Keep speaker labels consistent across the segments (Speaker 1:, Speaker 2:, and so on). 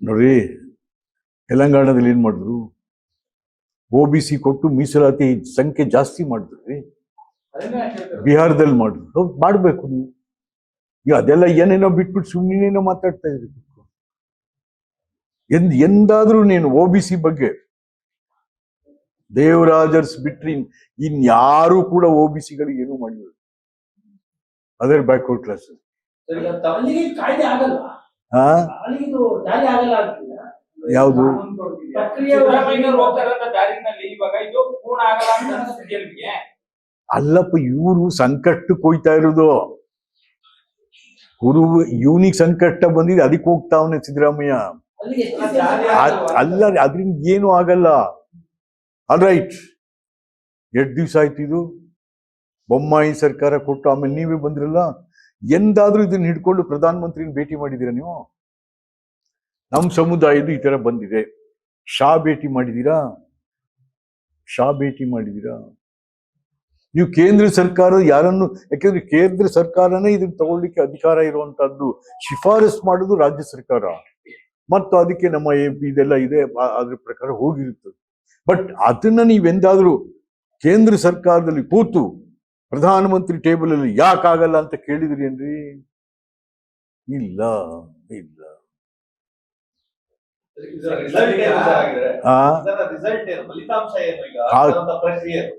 Speaker 1: ನೋಡ್ರಿ ತೆಲಂಗಾಣದಲ್ಲಿ ಏನ್ ಮಾಡಿದ್ರು? ಒ ಬಿ ಸಿ ಕೊಟ್ಟು ಮೀಸಲಾತಿ ಸಂಖ್ಯೆ ಜಾಸ್ತಿ ಮಾಡಿದ್ರಿ. ಬಿಹಾರದಲ್ಲಿ ಮಾಡಿದ್ರು. ಮಾಡಬೇಕು ನೀವು. ಈಗ ಅದೆಲ್ಲ ಏನೇನೋ ಬಿಟ್ಬಿಟ್ಟು ಸುಮ್ಮನೇನೋ ಮಾತಾಡ್ತಾ ಇದ್ರಿ ಎಂದ್, ಎಂದಾದ್ರೂ ನೀನು ಒ ಬಿ ಸಿ ಬಗ್ಗೆ ದೇವರಾಜರ್ಸ್ ಬಿಟ್ರಿ ಇನ್ಯಾರು ಕೂಡ ಒ ಬಿ ಸಿಗಳಿಗೆ ಏನೂ ಮಾಡಿಲ್ಲ. ಅದರ್ ಬ್ಯಾಕ್ವರ್ಡ್ ಕ್ಲಾಸ್ ಹಾ? ಯಾವುದು?
Speaker 2: ಪ್ರಕ್ರಿಯೆ
Speaker 3: ಸಿದ್ದರಾಮಯ್ಯನವರು ಹೋಗ್ತಾ ಇವಾಗ ಇದು ಪೂರ್ಣ ಆಗಲ್ಲ ಅಂತ ಅನಿಸ್ತಿದೆ
Speaker 1: ಅಲ್ಲಪ್ಪ ಇವರು ಸಂಕಷ್ಟ ಕೊಯ್ತಾ ಇರೋದು. ಗುರು ಇವನಿಗೆ ಸಂಕಷ್ಟ ಬಂದಿದೆ ಅದಕ್ಕೆ ಹೋಗ್ತಾವನೆ ಸಿದ್ದರಾಮಯ್ಯ.
Speaker 3: ಅಲ್ಲ,
Speaker 1: ಅದರಿಂದ ಏನು ಆಗಲ್ಲ. ಆಲ್ ರೈಟ್ ಎರಡು ದಿವಸ ಆಯ್ತು ಇದು? ಬೊಮ್ಮಾಯಿ ಸರ್ಕಾರ ಕೊಟ್ಟು ಆಮೇಲೆ ನೀವೇ ಬಂದ್ರಲ್ಲ? ಎಂದಾದ್ರೂ ಇದನ್ನ ಹಿಡ್ಕೊಂಡು ಪ್ರಧಾನ ಮಂತ್ರಿನ ಭೇಟಿ ಮಾಡಿದ್ದೀರಾ ನೀವು? ನಮ್ಮ ಸಮುದಾಯದ್ದು ಈ ತರ ಬಂದಿದೆ. ಶಾ ಭೇಟಿ ಮಾಡಿದ್ದೀರಾ ಶಾ ಭೇಟಿ ಮಾಡಿದ್ದೀರಾ ನೀವು ಕೇಂದ್ರ ಸರ್ಕಾರ ಯಾರನ್ನು, ಯಾಕೆಂದ್ರೆ ಕೇಂದ್ರ ಸರ್ಕಾರನೇ ಇದನ್ನ ತಗೊಳ್ಳಿಕ್ಕೆ ಅಧಿಕಾರ ಇರುವಂತಹದ್ದು ಶಿಫಾರಸ್ ಮಾಡೋದು ರಾಜ್ಯ ಸರ್ಕಾರ. ಮತ್ತು ಅದಕ್ಕೆ ನಮ್ಮ ಇದೆಲ್ಲ ಇದೆ ಅದ್ರ ಪ್ರಕಾರ ಹೋಗಿರುತ್ತದೆ. ಬಟ್ ಅದನ್ನ ನೀವೆಂದಾದ್ರೂ ಕೇಂದ್ರ ಸರ್ಕಾರದಲ್ಲಿ ಕೂತು ಪ್ರಧಾನಮಂತ್ರಿ ಟೇಬಲ್ ಅಲ್ಲಿ ಯಾಕಾಗಲ್ಲ ಅಂತ ಕೇಳಿದ್ರಿ ಏನ್ರಿ? ಇಲ್ಲ ಇಲ್ಲ.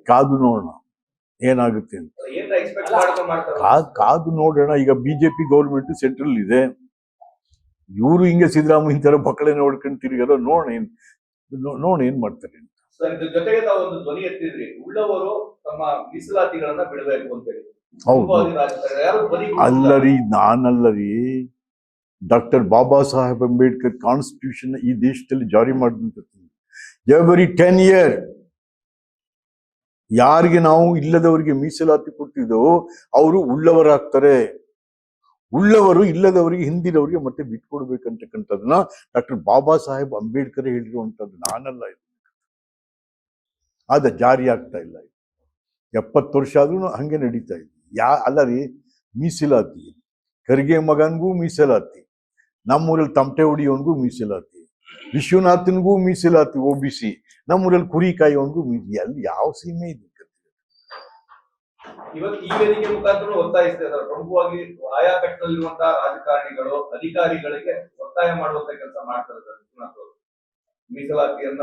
Speaker 1: ಕಾದು ನೋಡೋಣ. ಏನಾಗುತ್ತೆ ಅಂತ. ಕಾದು ನೋಡೋಣ. ಈಗ ಬಿಜೆಪಿ ಗೌರ್ಮೆಂಟ್ ಸೆಂಟ್ರಲ್ ಇದೆ. ಇವರು ಹಿಂಗೆ ಸಿದ್ದರಾಮಯ್ಯ ತರ ಮಕ್ಕಳೇ ನೋಡ್ಕೊಂಡು ತಿರುಗಾರ ನೋಡೋಣ ಏನ್ ನೋಡೋಣ ಏನ್ ಮಾಡ್ತಾರೆ ಅಂತ.
Speaker 4: ಇದ್ರ ಜೊತೆಗೆ ತಾವು ಒಂದು ಧ್ವನಿ ಎತ್ತಿದ್ರಿ. ಉಳ್ಳವರು ತಮ್ಮ ಮೀಸಲಾತಿಗಳನ್ನ ಬಿಡಬೇಕು ಅಂತ ಹೇಳಿ.
Speaker 1: ಅಲ್ಲರಿ ನಾನಲ್ಲರಿ. ಡಾಕ್ಟರ್ ಬಾಬಾ ಸಾಹೇಬ್ ಅಂಬೇಡ್ಕರ್ ಕಾನ್ಸ್ಟಿಟ್ಯೂಷನ್ ಈ ದೇಶದಲ್ಲಿ ಜಾರಿ ಮಾಡಿದಂತ ಎವರಿ ಟೆನ್ ಇಯರ್ ಯಾರಿಗೆ ನಾವು ಇಲ್ಲದವರಿಗೆ ಮೀಸಲಾತಿ ಕೊಟ್ಟಿದ್ದೋ ಅವರು ಉಳ್ಳವರಾಗ್ತಾರೆ. ಉಳ್ಳವರು ಇಲ್ಲದವರಿಗೆ ಹಿಂದಿನವರಿಗೆ ಮತ್ತೆ ಬಿಟ್ಕೊಡ್ಬೇಕಂತಕ್ಕಂಥದ್ದನ್ನ ಡಾಕ್ಟರ್ ಬಾಬಾ ಸಾಹೇಬ್ ಅಂಬೇಡ್ಕರ್ ಹೇಳಿರುವಂಥದ್ದು. ನಾನಲ್ಲ ಇದು. ಆದ ಜಾರಿ ಆಗ್ತಾ ಇಲ್ಲ. ಎಪ್ಪತ್ತು ವರ್ಷ ಆದ್ರೂ ಹಂಗೆ ನಡೀತಾ ಇದೆ. ಯಾ ಅಲ್ಲ ರೀ ಮೀಸಲಾತಿ. ಖರ್ಗೆ ಮಗನ್ಗೂ ಮೀಸಲಾತಿ. ನಮ್ಮೂರಲ್ಲಿ ತಮಟೆ ಹೊಡಿಯೋನ್ಗೂ ಮೀಸಲಾತಿ. ವಿಶ್ವನಾಥನ್ಗೂ ಮೀಸಲಾತಿ ಒ ಬಿ ಸಿ. ನಮ್ಮೂರಲ್ಲಿ ಕುರಿ ಕಾಯೋನ್ಗೂ ಮೀಸಿ ಅಲ್ಲಿ ಯಾವ ಸೀಮೆ ಇದೆ?
Speaker 4: ಇವತ್ತು ಈ ವೇದಿಕೆ ಮುಖಾಂತರ ಒತ್ತಾಯಿಸ್ತಾ ಇದ್ದಾರೆ. ಪ್ರಮುಖವಾಗಿ ಆಯಾ ರಾಜಕಾರಣಿಗಳು, ಅಧಿಕಾರಿಗಳಿಗೆ ಒತ್ತಾಯ ಮಾಡುವಂತ ಕೆಲಸ ವಿಶ್ವನಾಥ್ ಅವರು. ಮೀಸಲಾತಿಯನ್ನ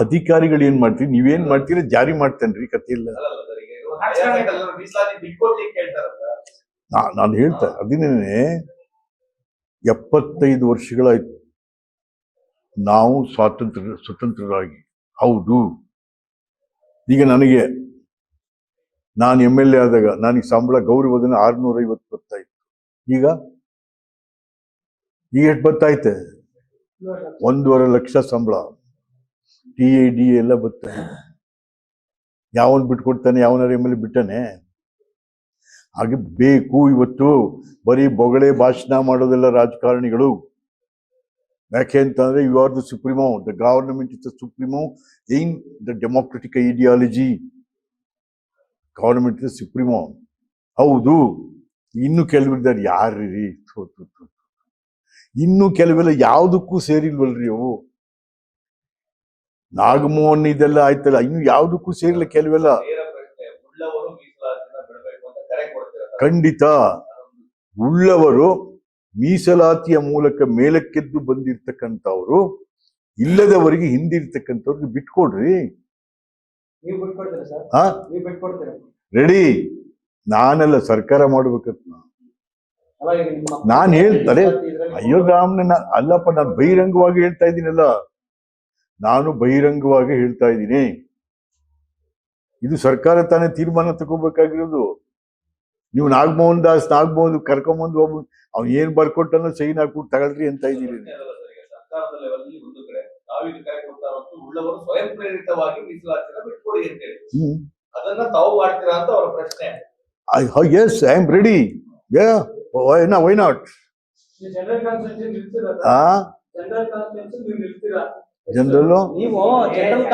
Speaker 1: ಅಧಿಕಾರಿಗಳು ಏನ್ ಮಾಡ್ತೀರಿ? ನೀವೇನ್ ಮಾಡ್ತೀರಾ? ಜಾರಿ ಮಾಡ್ತೇನ್ರಿ ಕಥೆ ಇಲ್ಲ ನಾನು ಹೇಳ್ತಾ ಅದನ್ನೇ ಎಪ್ಪತ್ತೈದು ವರ್ಷಗಳಾಯ್ತು ನಾವು ಸ್ವಾತಂತ್ರ್ಯ ಸ್ವತಂತ್ರರಾಗಿ. ಹೌದು. ಈಗ ನನಗೆ ನಾನು ಎಂ ಎಲ್ ಎ ಆದಾಗ ನನಗೆ ಸಂಬಳ ಗೌರವಧನ ಆರ್ನೂರ ಐವತ್ತು ಬರ್ತಾಯಿತ್ತು. ಈಗ? ಈಗ ಎಷ್ಟು ಬರ್ತಾಯ್ತೆ? ಒಂದೂವರೆ ಲಕ್ಷ ಸಂಬಳ. ಟಿ ಎ ಡಿ ಎಲ್ಲ ಬರ್ತಾನೆ ಯಾವನ್ ಬಿಟ್ಕೊಡ್ತಾನೆ ಯಾವನಾರ ಎಂ ಎಲ್ ಬಿಟ್ಟಾನೆ? ಹಾಗೆ ಬೇಕು ಇವತ್ತು. ಬರೀ ಬೊಗಳೆ ಭಾಷಣ ಮಾಡೋದೆಲ್ಲ ರಾಜಕಾರಣಿಗಳು. ಯಾಕೆ ಅಂತಂದ್ರೆ you are the supremo the government is the supremo in the democratic ideology government is supremo ಹೌದು. ಇನ್ನು ಕೆಲವಿದ್ದಾರೆ ಯಾರೀ. ಇನ್ನು ಕೆಲವೆಲ್ಲ ಯಾವುದಕ್ಕೂ ಸೇರಿಲ್ವಲ್ರಿ ಅವು? ನಾಗಮೋಹನ್ ಇದೆಲ್ಲ ಆಯ್ತಲ್ಲ ಇನ್ನು ಯಾವುದಕ್ಕೂ ಸೇರಿಲ್ಲ ಕೆಲವೆಲ್ಲ. ಖಂಡಿತ. ಉಳ್ಳವರು ಮೀಸಲಾತಿಯ ಮೂಲಕ ಮೇಲಕ್ಕೆದ್ದು ಬಂದಿರ್ತಕ್ಕಂಥವ್ರು ಇಲ್ಲದವರಿಗೆ ಹಿಂದಿರ್ತಕ್ಕಂಥವ್ರಿಗೆ ಬಿಟ್ಕೊಡ್ರಿ. ರೆಡಿ. ನಾನೆಲ್ಲ ಸರ್ಕಾರ ಮಾಡ್ಬೇಕಂತ. ನಾನು. ಹೇಳ್ತಾರೆ ಅಯ್ಯೋ ರಾಮ್ನ ಅಲ್ಲಪ್ಪ ನಾನು ಬಹಿರಂಗವಾಗಿ ಹೇಳ್ತಾ ಇದ್ದೀನಲ್ಲ. ನಾನು ಬಹಿರಂಗವಾಗಿ ಹೇಳ್ತಾ ಇದ್ದೀನಿ. ಇದು ಸರ್ಕಾರ ತಾನೇ ತೀರ್ಮಾನ ತಗೋಬೇಕಾಗಿರೋದು. ನೀವು ನಾಗಮೋಹನ್ ದಾಸ್ ನಾಗಮೋಹನ್ ಕರ್ಕೊಂಬಂದು ಒಬ್ಬ ಅವ್ನು ಏನ್ ಬರ್ಕೊಟ್ಟನೋ ಸೈನ್ ಹಾಕ್ಬಿಟ್ಟು ತಗೊಳ್ರಿ ಅಂತ ಇದ್ದೀರಿ. Yes I am ready yeah
Speaker 2: why why not
Speaker 1: ಆ? ಜನರಲ್ಲು?
Speaker 2: ನೀವು ಗೆದ್ದು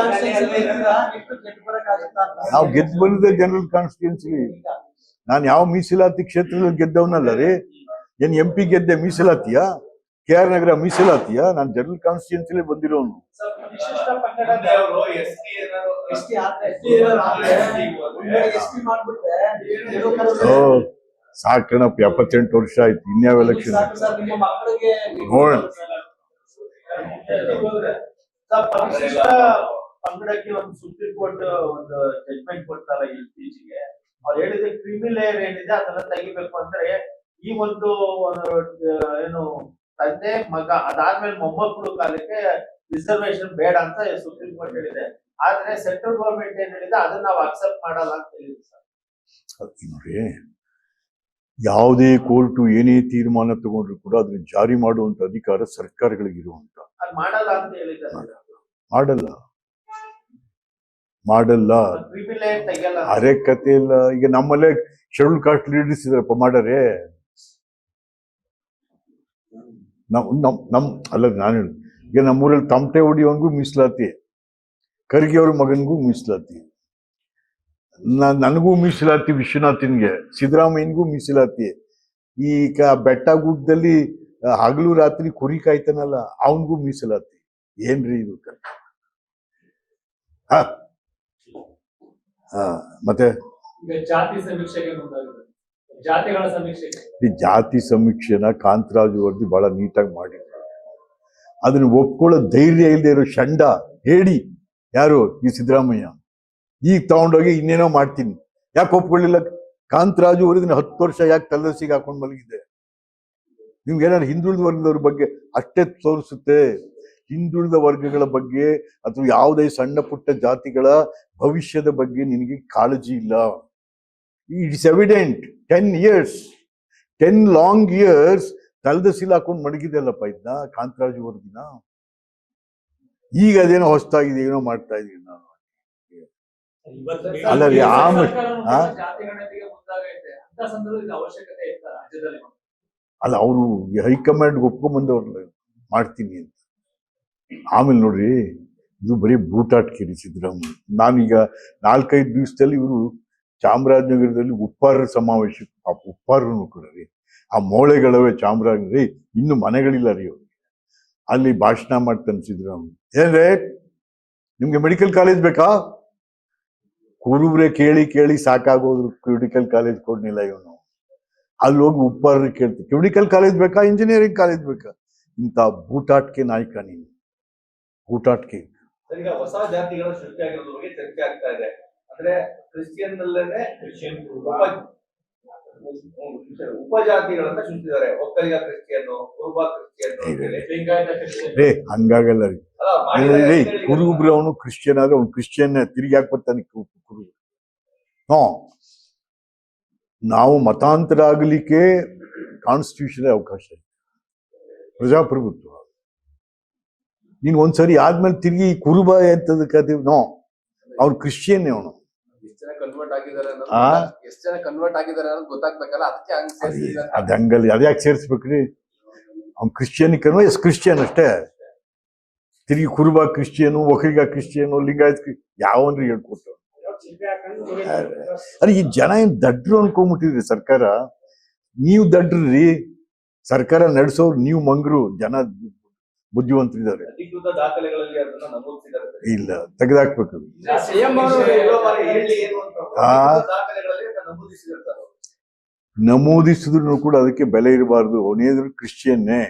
Speaker 1: ನಾವು ಗೆದ್ದು ಬಂದಿದ್ದೆ ಜನರಲ್ ಕಾನ್ಸ್ಟಿಟ್ಯೂನ್ಸಿ ನಾನು ಯಾವ ಮೀಸಲಾತಿ ಕ್ಷೇತ್ರದಲ್ಲಿ ಗೆದ್ದವನಲ್ಲ ರೀ. ಏನ್ ಎಂ ಪಿ ಗೆದ್ದೆ ಮೀಸಲಾತಿಯಾ? ಕೆ ಆರ್ ನಗರ ಮೀಸಲಾತಿಯಾ? ನಾನು ಜನರಲ್ ಕಾನ್ಸ್ಟಿಟ್ಯೂನ್ಸಿಲಿ ಬಂದಿರೋನು. ಓ. ಸಾಕಣಪ್ಪ ಎಪ್ಪತ್ತೆಂಟು ವರ್ಷ ಆಯ್ತು ಇನ್ಯಾವ ಎಲೆಕ್ಷನ್ ನೋಡೋಣ.
Speaker 2: ಪಂಗಡಕ್ಕೆ ಒಂದು ಸುಪ್ರೀಂ ಕೋರ್ಟ್ ಒಂದು ಜಡ್ಜ್ಮೆಂಟ್ ಕೊಡ್ತಾರ ಇತ್ತೀಚೆಗೆ ಅವ್ರು ಹೇಳಿದ ಕ್ರಿಮಿ ಲೇಯರ್ ಏನಿದೆ ಅದನ್ನ ತೆಗಿಬೇಕು ಅಂದ್ರೆ ಈ ಒಂದು ಏನು ತಂದೆ ಮಗ ಅದಾದ್ಮೇಲೆ ಮೊಮ್ಮಕ್ಕಳು ಕಾಲಕ್ಕೆ ರಿಸರ್ವೇಶನ್ ಬೇಡ ಅಂತ ಸುಪ್ರೀಂ ಕೋರ್ಟ್ ಹೇಳಿದೆ. ಆದ್ರೆ ಸೆಂಟ್ರಲ್ ಗವರ್ಮೆಂಟ್ ಏನ್ ಹೇಳಿದೆ? ಅದನ್ನ ನಾವು ಅಕ್ಸೆಪ್ಟ್ ಮಾಡಲ್ಲ ಅಂತ ಹೇಳಿದ್ರು ಸರ್.
Speaker 1: ನೋಡಿ. ಯಾವುದೇ ಕೋರ್ಟು ಏನೇ ತೀರ್ಮಾನ ತಗೊಂಡ್ರು ಕೂಡ ಅದನ್ನ ಜಾರಿ ಮಾಡುವಂತ ಅಧಿಕಾರ ಸರ್ಕಾರಗಳಿಗಿರುವಂತ
Speaker 2: ಮಾಡಲ್ಲ
Speaker 1: ಮಾಡಲ್ಲ. ಅರೆ ಕತೆ ಇಲ್ಲ. ಈಗ ನಮ್ಮಲ್ಲೇ ಶೆಡ್ಯೂಲ್ ಕಾಸ್ಟ್ ಲೀಡರ್ಸ್ ಇದ್ರಪ್ಪ ಮಾಡರೆ ನಮ್ ನಮ್ ನಮ್ ಅಲ್ಲ ನಾನು ಹೇಳಿ ಈಗ ನಮ್ಮೂರಲ್ಲಿ ತಮಟೆ ಹೊಡಿಯೋನ್ಗೂ ಮೀಸಲಾತಿ. ಖರ್ಗೆ ಅವ್ರ ಮಗನಿಗೂ ಮೀಸಲಾತಿ. ನನಗೂ ಮೀಸಲಾತಿ ವಿಶ್ವನಾಥನ್ಗೆ ಸಿದ್ದರಾಮಯ್ಯನಿಗೂ ಮೀಸಲಾತಿ. ಈ ಕ- ಬೆಟ್ಟ ಗುಡ್ಡದಲ್ಲಿ ಹಗಲು ರಾತ್ರಿ ಕುರಿ ಕಾಯ್ತಾನಲ್ಲ ಅವನಿಗೂ ಮೀಸಲಾತಿ. ಏನ್ರಿ ಇದು? ಹ? ಹ, ಮತ್ತೆ? ಈ ಜಾತಿ ಸಮೀಕ್ಷೆನ ಕಾಂತರಾಜು ವರದಿ ಬಹಳ ನೀಟಾಗಿ ಮಾಡಿದ್ರು. ಅದನ್ನ ಒಪ್ಕೊಳ್ಳೋ ಧೈರ್ಯ ಇಲ್ಲದೆ ಇರೋ ಶಂಡ ಹೇಳಿ ಯಾರು? ಈ ಸಿದ್ದರಾಮಯ್ಯ. ಈಗ ತಗೊಂಡೋಗಿ ಇನ್ನೇನೋ ಮಾಡ್ತೀನಿ. ಯಾಕೆ ಒಪ್ಕೊಳ್ಳಿಲ್ಲ? ಕಾಂತರಾಜು ವರದಿನ ಹತ್ತು ವರ್ಷ ಯಾಕೆ ತಲೆಸಿಗೆ ಹಾಕೊಂಡು ಮಲಗಿದೆ ನಿಮ್ಗೆ ಏನಾದ್ರು ಹಿಂದುಳಿದ ವರ್ಗದವ್ರ ಬಗ್ಗೆ ಅಷ್ಟೇ ತೋರಿಸುತ್ತೆ. ಹಿಂದುಳಿದ ವರ್ಗಗಳ ಬಗ್ಗೆ ಅಥವಾ ಯಾವುದೇ ಸಣ್ಣ ಪುಟ್ಟ ಜಾತಿಗಳ ಭವಿಷ್ಯದ ಬಗ್ಗೆ ನಿನಗೆ ಕಾಳಜಿ ಇಲ್ಲ. It's evident ten years ten long years ತಲೆದ ಹಾಕೊಂಡು ಹಾಕೊಂಡು ಮಡಗಿದೆಯಲ್ಲಪ್ಪ ಇದನ್ನ ಕಾಂತರಾಜು ವರ್ಗಿನ ಈಗ ಅದೇನೋ ಹೊಸ್ತಾಗಿದೆ, ಏನೋ ಮಾಡ್ತಾ ಇದೀನಿ ನಾನು. ಅಲ್ಲ ರೀ, ಆಮೇಲೆ- ಆ?
Speaker 5: ಜಾತಿ ಗಣತಿಗೆ ಮುಂದಾಗೈತೆ. ಅಂತ ಸಂದರ್ಭದಲ್ಲಿ ಅವಶ್ಯಕತೆ ಇತ್ತ ರಾಜ್ಯದಲ್ಲಿ
Speaker 1: ಅಲ್ಲ ಅವರು ಹೈಕಮಾಂಡ್ ಒಪ್ಕೊಂಬಂದವ್ರಲ್ಲ ಮಾಡ್ತೀನಿ ಅಂತ. ಆಮೇಲೆ ನೋಡ್ರಿ ಇದು ಬರೀ ಬೂಟಾಟ್ಕಿರಿ ಸಿದ್ದರಾಮಯ್ಯ. ನಾನೀಗ ನಾಲ್ಕೈದು ದಿವಸದಲ್ಲಿ ಇವರು ಚಾಮರಾಜನಗರದಲ್ಲಿ ಉಪ್ಪಾರ ಸಮಾವೇಶ ಪಾಪ ಉಪ್ಪಾರನು ಕೂಡ ರೀ. ಆ ಮೋಳೆಗಳವೇ ಚಾಮರಾಜನಗರ ರೀ ಇನ್ನು ಮನೆಗಳಿಲ್ಲ ರೀ ಅವ್ರಿಗೆ. ಅಲ್ಲಿ ಭಾಷಣ ಮಾಡ್ತಾನೆ ಸಿದ್ದರಾಮಯ್ಯ. ಏನ್ರೇ ನಿಮ್ಗೆ ಮೆಡಿಕಲ್ ಕಾಲೇಜ್ ಬೇಕಾ? ಕುರುಬ್ರೆ ಕೇಳಿ ಕೇಳಿ ಸಾಕಾಗೋದ್ರು ಕ್ರಿಟಿಕಲ್ ಕಾಲೇಜ್ ಕೊಡ್ನಿಲ್ಲ ಇವನು. ಅಲ್ಲಿ ಹೋಗಿ ಉಪ್ಪಾರ ಕೇಳ್ತೀವಿ ಕ್ರಿಟಿಕಲ್ ಕಾಲೇಜ್ ಬೇಕಾ? ಇಂಜಿನಿಯರಿಂಗ್ ಕಾಲೇಜ್ ಬೇಕಾ? ಇಂಥ ಬೂಟಾಟ್ಕೆ ನಾಯಕ ನೀನು. ಬೂಟಾಟ್ಕೆ.
Speaker 4: ಹೊಸ ಜಾತಿಗಳ ಸೃಷ್ಟಿಯಾಗಿರೋದ್ರ ಬಗ್ಗೆ ಚರ್ಚೆ ಆಗ್ತಾ ಇದೆ. ಅಂದ್ರೆ ಕ್ರಿಶ್ಚಿಯನ್ ನಲ್ಲೇನೆ ಉಪಜಾತಿಗಳನ್ನ ಒಕ್ಕಲಿಗ ಕುರುಬ
Speaker 1: ಹಂಗಾಗಲ್ಲ ರೀ. ಕುರುಬ್ರು ಅವನು ಕ್ರಿಶ್ಚಿಯನ್ ಆದ್ರೆ ಅವ್ನು ಕ್ರಿಶ್ಚಿಯನ್ ತಿರುಗಿ ಯಾಕೆ ಬರ್ತಾನೆ ಕುರುಬ ಹ್ಞೂ ನಾವು ಮತಾಂತರ ಆಗಲಿಕ್ಕೆ ಕಾನ್ಸ್ಟಿಟ್ಯೂಷನ್ ಅವಕಾಶ ಇದೆ. ಪ್ರಜಾಪ್ರಭುತ್ವ. ನೀನು ಒಂದ್ಸರಿ ಆದ್ಮೇಲೆ ತಿರುಗಿ ಕುರುಬ ಎಂತದಕ್ಕೆ ನೋ ಅವ್ನು ಕ್ರಿಶ್ಚಿಯನ್ ಅವನು. ಅದ್ ಹಂಗಲ್ಲಿ ಅದ್ಯಾಕೆ ಸೇರಿಸ್ಬೇಕ್ರಿ? ಅವ್ನು ಕ್ರಿಶ್ಚಿಯನ್ ಎಸ್ ಕ್ರಿಶ್ಚಿಯನ್ ಅಷ್ಟೇ. ತಿರುಗಿ ಕುರುಬ ಕ್ರಿಶ್ಚಿಯನು, ಒಕ್ರಿಗ ಕ್ರಿಶ್ಚಿಯನು, ಲಿಂಗಾಯತ್ ಯಾವ ಯಾವನ್ರಿ ಹೇಳ್ಕೊಟ್ಟು ಅರೆ, ಈ ಜನ ಏನ್ ದಡ್ರು ಅನ್ಕೊಂಬಿಟ್ಟಿದ್ರಿ ಸರ್ಕಾರ? ನೀವು ದಡ್ರಿ ಸರ್ಕಾರ ನಡೆಸೋರು ನೀವು ಮಂಗ್ರು, ಜನ ಬುದ್ಧಿವಂತರಿದ್ದಾರೆ ಇಲ್ಲ, ತೆಗೆದಾಕ್ಬೇಕು. ನಮೂದಿಸಿದ್ರು ಕೂಡ ಅದಕ್ಕೆ ಬೆಲೆ ಇರಬಾರ್ದು. ಅವನೇದ್ರು ಕ್ರಿಶ್ಚಿಯನ್ನೇ.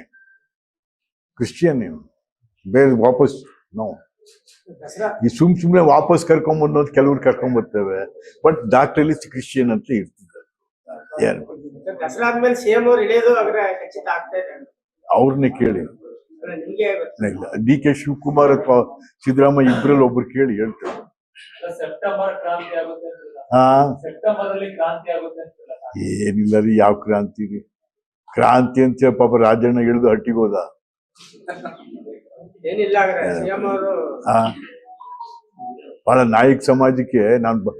Speaker 1: ಕ್ರಿಶ್ಚಿಯನ್ ಬೇರೆ ವಾಪಸ್ ನೋ ಈ ಸುಮ್ ಸುಮ್ನೆ ವಾಪಸ್ ಕರ್ಕೊಂಬಂದು ಕೆಲವ್ರು ಕರ್ಕೊಂಬರ್ತೇವೆ ಬಟ್ ಡಾಕ್ಟ್ರಲ್ಲಿ ಕ್ರಿಶ್ಚಿಯನ್ ಅಂತ ಇರ್ತಿದ್ದಾರೆ. ಏನು ಅವ್ರನ್ನೇ ಕೇಳಿ. ಇಲ್ಲ ಡಿ ಕೆ ಶಿವಕುಮಾರ್ ಅಥವಾ ಸಿದ್ದರಾಮಯ್ಯ ಇಬ್ರಲ್ಲಿ ಒಬ್ರು ಕೇಳಿ ಹೇಳ್ತಾರೆ.
Speaker 5: ಸೆಪ್ಟೆಂಬರ್ ಕ್ರಾಂತಿ ಆಗುತ್ತೆ ಅಂತಿಲ್ಲ.
Speaker 1: ಹಾ?
Speaker 5: ಸೆಪ್ಟೆಂಬರ್ ಅಲ್ಲಿ ಕ್ರಾಂತಿ ಆಗುತ್ತೆ ಅಂತಿಲ್ಲ.
Speaker 1: ಏನಿಲ್ಲ ರೀ ಯಾವ ಕ್ರಾಂತಿ ರೀ? ಕ್ರಾಂತಿ ಅಂತ ಪಾಪ ರಾಜಣ್ಣ ಇಳಿದು ಹಟ್ಟಿಗೆ ಬಹಳ ನಾಯಕ ಸಮಾಜಕ್ಕೆ ನಾನು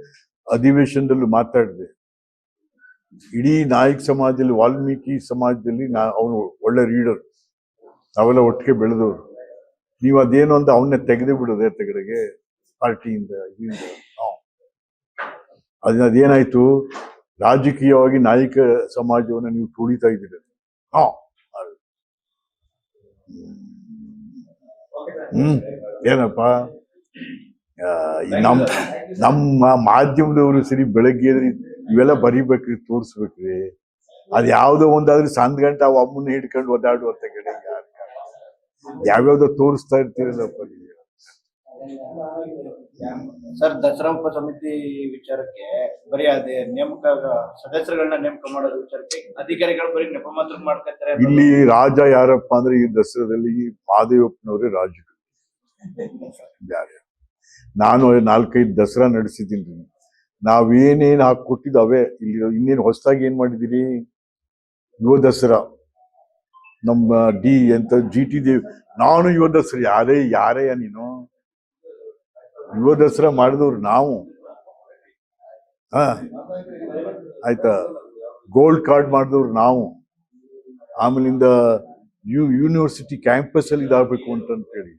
Speaker 1: ಅಧಿವೇಶನದಲ್ಲೂ ಮಾತಾಡಿದೆ. ಇಡೀ ನಾಯಕ ಸಮಾಜದಲ್ಲಿ ವಾಲ್ಮೀಕಿ ಸಮಾಜದಲ್ಲಿ ನಾ ಅವನು ಒಳ್ಳೆ ರೀಡರ್ ನಾವೆಲ್ಲ ಒಟ್ಟಿಗೆ ಬೆಳೆದವರು. ನೀವು ಅದೇನು ಅಂತ ಅವನ್ನೇ ತೆಗೆದು ಬಿಡೋದೆ ತೆಗಡೆಗೆ ಪಾರ್ಟಿಯಿಂದ ಇದರಿಂದ ಅದನ್ನ ಅದೇನಾಯ್ತು? ರಾಜಕೀಯವಾಗಿ ನಾಯಕ ಸಮಾಜವನ್ನು ನೀವು ತುಳಿತಾ ಇದ್ದೀರಿ. ಹಾ. ಹ್ಮ್. ಏನಪ್ಪ? ನಮ್ಮ ನಮ್ ನಮ್ಮ ಮಾಧ್ಯಮದವರು ಸರಿ ಬೆಳಗ್ಗೆ ಎದ್ರಿ ಇವೆಲ್ಲ ಬರಿಬೇಕ್ರಿ ತೋರಿಸ್ಬೇಕ್ರಿ. ಅದ್ ಯಾವ್ದೋ ಒಂದಾದ್ರೂ ಸಂದ್ ಗಂಟೆ ಅವ್ ಅಮ್ಮನ ಹಿಡ್ಕೊಂಡು ಓದಾಡುವಂತ ಕಡೆ? ಯಾವ್ಯಾವ್ದೋ ತೋರಿಸ್ತಾ ಇರ್ತೀರಲ್ಲಪ್ಪ ನೀವು?
Speaker 6: ಸರ್ ದಸರಾ ಉಪ ಸಮಿತಿ ವಿಚಾರಕ್ಕೆ ಬರೀ ಅದೇ ನೇಮಕ ಸದಸ್ಯರುಗಳನ್ನ ನೇಮಕ ಮಾಡೋದು ವಿಚಾರಕ್ಕೆ ಅಧಿಕಾರಿಗಳು ಬರೀ ನೆಪ ಮಾತ್ರ ಮಾಡ್ಕೊತಾರೆ
Speaker 1: ಇಲ್ಲಿ ರಾಜ ಯಾರಪ್ಪ ಅಂದ್ರೆ ಈ ದಸರಾದಲ್ಲಿ ಮಾದೇವಪ್ಪನವರೇ ರಾಜರು ನಾನು ನಾಲ್ಕೈದು ದಸರಾ ನಡೆಸಿದ್ದೀನಿ. ನಾವೇನೇನು ಹಾಕಿ ಅವೇ ಇಲ್ಲಿ ಇನ್ನೇನು ಹೊಸದಾಗಿ ಏನು ಮಾಡಿದ್ದೀರಿ? ಯುವ ದಸರಾ. ನಮ್ಮ ಡಿ ಎಂತ, ಜಿ ಟಿ ದೇವ್, ನಾನು ಯುವ ದಸರಾ, ಯಾರೇ ಯಾರೇ ನೀನು? ಯುವ ದಸರಾ ಮಾಡಿದವ್ರು ನಾವು. ಹಾ, ಆಯ್ತಾ? ಗೋಲ್ಡ್ ಕಾರ್ಡ್ ಮಾಡಿದವ್ರು ನಾವು. ಆಮೇಲಿಂದ ಯು, ಯೂನಿವರ್ಸಿಟಿ ಕ್ಯಾಂಪಸ್ ಅಲ್ಲಿ ಇದಾಗಬೇಕು ಅಂತ ಹೇಳಿ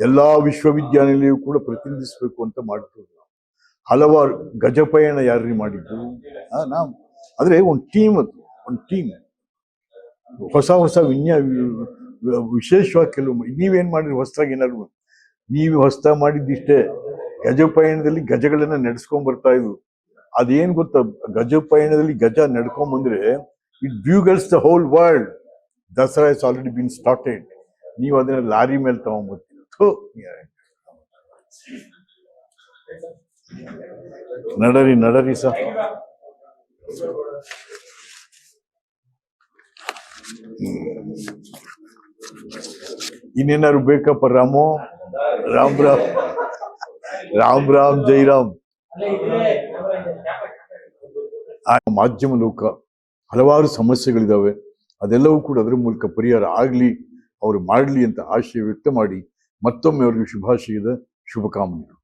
Speaker 1: ಎಲ್ಲಾ ವಿಶ್ವವಿದ್ಯಾನಿಲಯವು ಕೂಡ ಪ್ರತಿನಿಧಿಸಬೇಕು ಅಂತ ಮಾಡಿದ್ರು ಹಲವಾರು ಗಜಪಯಣ ಯಾರ್ರಿ ಮಾಡಿದ್ರು? ನಾವು ಆದ್ರೆ ಒಂದು ಟೀಮ್ ಅದು ಒಂದು ಟೀಮ್ ಹೊಸ ಹೊಸ ವಿನ್ಯಾ ವಿಶೇಷವಾಗಿ ಕೆಲವು ನೀವೇನ್ ಮಾಡಿದ್ರಿ ಹೊಸದಾಗಿ ಏನಾದ್ರು? ನೀವು ಹೊಸದಾಗಿ ಮಾಡಿದ್ದಿಷ್ಟೇ ಗಜಪಯಣದಲ್ಲಿ ಗಜಗಳನ್ನ ನಡೆಸ್ಕೊಂಡ್ ಬರ್ತಾ ಇದ್ವು. ಅದೇನ್ ಗೊತ್ತ ಗಜಪಯಣದಲ್ಲಿ ಗಜ ನಡ್ಕೊಂಡ್ ಬಂದ್ರೆ it bugles the whole world Dasara is already been started ನೀವು ಅದನ್ನ ಲಾರಿ ಮೇಲೆ ತಗೊಂಡ್ಬರ್ತೀವಿ ಥು, ನಡರಿ ನಡರಿ, ಸರ್. ಇನ್ನೇನಾದ್ರು ಬೇಕಪ್ಪ ರಾಮು? ರಾಮ್ ರಾಮ್. ರಾಮ್ ರಾಮ್, ಜೈ ರಾಮ್. ಆ ಮಾಧ್ಯಮ ಲೋಕ ಹಲವಾರು ಸಮಸ್ಯೆಗಳಿದ್ದಾವೆ ಅದೆಲ್ಲವೂ ಕೂಡ ಅದರ ಮೂಲಕ ಪರಿಹಾರ ಆಗಲಿ, ಅವರು ಮಾಡಲಿ ಅಂತ ಆಶಯ ವ್ಯಕ್ತ ಮಾಡಿ ಮತ್ತೊಮ್ಮೆ ಅವರಿಗೆ ಶುಭಾಶಯದ ಶುಭಕಾಮನೆಗಳು